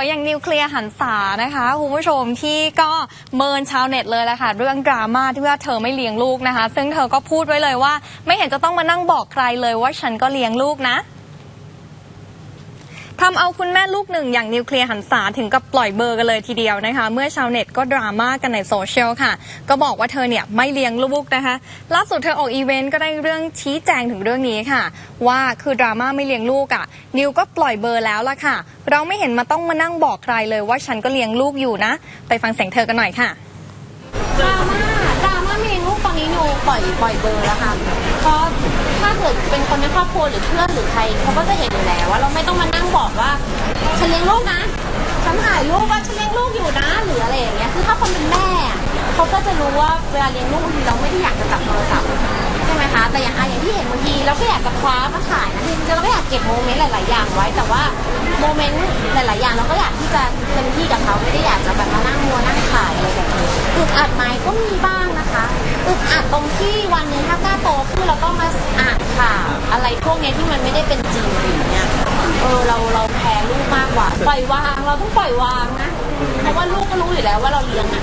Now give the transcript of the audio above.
วยอย่างนิวเคลียร์หันษานะคะคุณผู้ชมที่ก็เมินชาวเน็ตเลยแหละค่ะ เรื่องดราม่าที่ว่าเธอไม่เลี้ยงลูกนะคะ ซึ่งเธอก็พูดไว้เลยว่า ไม่เห็นจะต้องมานั่งบอกใครเลยว่าฉันก็เลี้ยงลูกนะ ทำเอาคุณแม่ลูกหนึ่งอย่างนิวเคลียร์หันษาถึงกับปล่อยเบอร์กันเลยทีเดียวนะคะ เมื่อชาวเน็ตก็ดราม่ากันในโซเชียลค่ะ ก็บอกว่าเธอเนี่ยไม่เลี้ยงลูกนะคะ ล่าสุดเธอออกอีเวนต์ก็ได้เรื่องชี้แจงถึงเรื่องนี้ค่ะ ว่าคือดราม่าไม่เลี้ยงลูกอะ นิวก็ปล่อยเบอร์แล้วละค่ะ เราไม่เห็นมาต้องมานั่งบอกใครเลยว่าฉันก็เลี้ยงลูกอยู่นะ ไปฟังเสียงเธอกันหน่อยค่ะดราม่าดราม่าไม่เลี้ยงลูกตอนนี้หนูปล่อยปล่อยเบอร์แล้วค่ะเพราะถ้าเกิดเป็นคนในครอบครัวหรือเพื่อนหรือใครเขาก็จะเห็นอยู่แล้วว่าเราไม่ต้องมานั่ง บอกว่าฉันเลี้ยงลูกนะ ฉันถ่ายรูปว่าฉันเลี้ยงลูกอยู่นะหรืออะไรอย่างเงี้ยคือถ้าคนเป็นแม่เขาก็จะรู้ว่าเวลาเลี้ยงลูกบางทีเราไม่ได้อยากจะจับโทรศัพท์ใช่ไหมคะแต่อย่างอะอย่างที่เห็นบางทีเราก็อยากจะคว้ามาถ่ายนะจริงๆเราก็อยากเก็บโมเมนต์หลาย ๆ อย่างไว้ แต่ว่าโมเมนต์หลาย ๆ อย่างเราก็อยากที่จะเต็มที่กับเขาไม่ได้อยากจะแบบมานั่งมัวนั่งถ่ายอะไรแบบนี้อึดอัดไหมก็มีบ้างนะคะอึดอัดตรงที่วันหนึงถ้าก้าโตขึ้นเราต้องมาอ่านข่าวอะไรพวกเนี้ยที่มันไม่ได้เป็นจริง เออเราเราแพ้ลูกมากกว่าปล่อยวางเราต้องปล่อย วางนะเพราะว่าลูกก็รู้อยู่แล้วว่าเราเลี้ยงอะ